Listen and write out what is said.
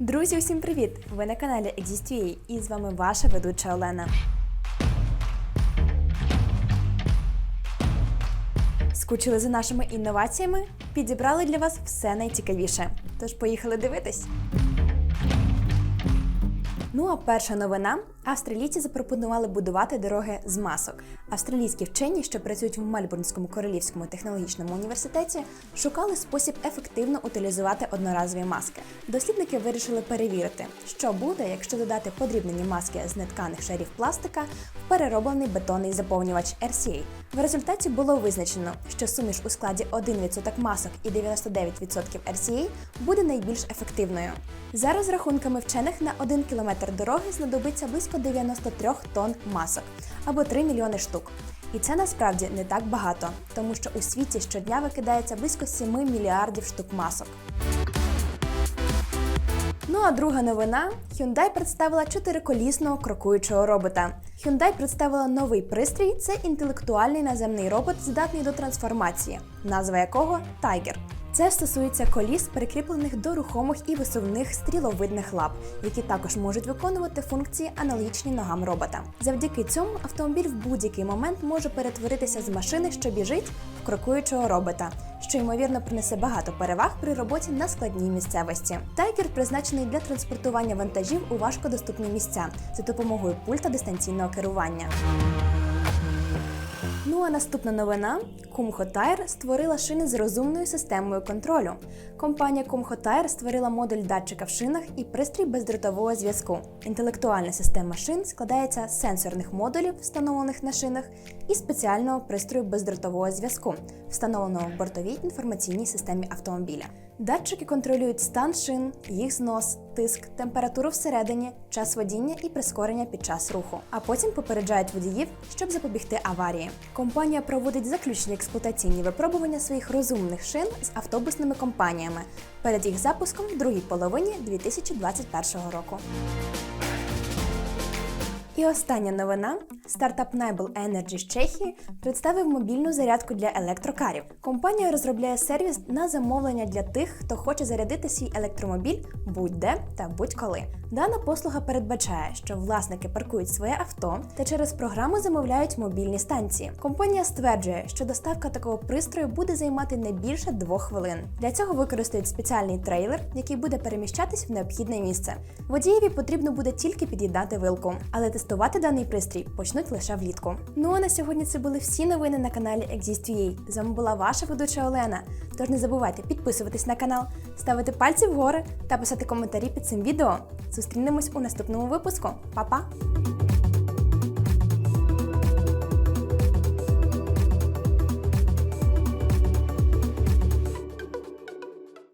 Друзі, усім привіт! Ви на каналі Exist.ua і з вами ваша ведуча Олена. Скучили за нашими інноваціями? Підібрали для вас все найцікавіше. Тож поїхали дивитись. Ну а перша новина: австралійці запропонували будувати дороги з масок. Австралійські вчені, що працюють в Мельбурнському королівському технологічному університеті, шукали спосіб ефективно утилізувати одноразові маски. Дослідники вирішили перевірити, що буде, якщо додати подрібнені маски з нетканих шарів пластика в перероблений бетонний заповнювач RCA. В результаті було визначено, що суміш у складі 1% масок і 99% RCA буде найбільш ефективною. За розрахунками вчених на 1 кілометр дороги знадобиться близько 93 тонн масок або 3 мільйони штук. І це насправді не так багато, тому що у світі щодня викидається близько 7 мільярдів штук масок. Ну а друга новина: Hyundai представила чотириколісного крокуючого робота. Hyundai представила новий пристрій це інтелектуальний наземний робот, здатний до трансформації, назва якого Tiger. Це стосується коліс, прикріплених до рухомих і висувних стріловидних лап, які також можуть виконувати функції аналогічні ногам робота. Завдяки цьому автомобіль в будь-який момент може перетворитися з машини, що біжить, в крокуючого робота, що ймовірно принесе багато переваг при роботі на складній місцевості. Тайгер призначений для транспортування вантажів у важкодоступні місця за допомогою пульта дистанційного керування. Ну а наступна новина: Kumho Tire створила шини з розумною системою контролю. Компанія Kumho Tire створила модуль датчика в шинах і пристрій бездротового зв'язку. Інтелектуальна система шин складається з сенсорних модулів, встановлених на шинах, і спеціального пристрою бездротового зв'язку, встановленого в бортовій інформаційній системі автомобіля. Датчики контролюють стан шин, їх знос, тиск, температуру всередині, час водіння і прискорення під час руху, а потім попереджають водіїв, щоб запобігти аварії. Компанія проводить заключні експлуатаційні випробування своїх розумних шин з автобусними компаніями перед їх запуском в другій половині 2021 року. І остання новина: стартап Nibel Energy з Чехії представив мобільну зарядку для електрокарів. Компанія розробляє сервіс на замовлення для тих, хто хоче зарядити свій електромобіль будь-де та будь-коли. Дана послуга передбачає, що власники паркують своє авто та через програму замовляють мобільні станції. Компанія стверджує, що доставка такого пристрою буде займати не більше двох хвилин. Для цього використають спеціальний трейлер, який буде переміщатись в необхідне місце. Водієві потрібно буде тільки під'єднати вилку, але тестувати даний пристрій почнуть лише влітку. Ну а на сьогодні це були всі новини на каналі Exist.ua. З вами була ваша ведуча Олена. Тож не забувайте підписуватись на канал, ставити пальці вгори та писати коментарі під цим відео. Зустрінемось у наступному випуску. Па-па!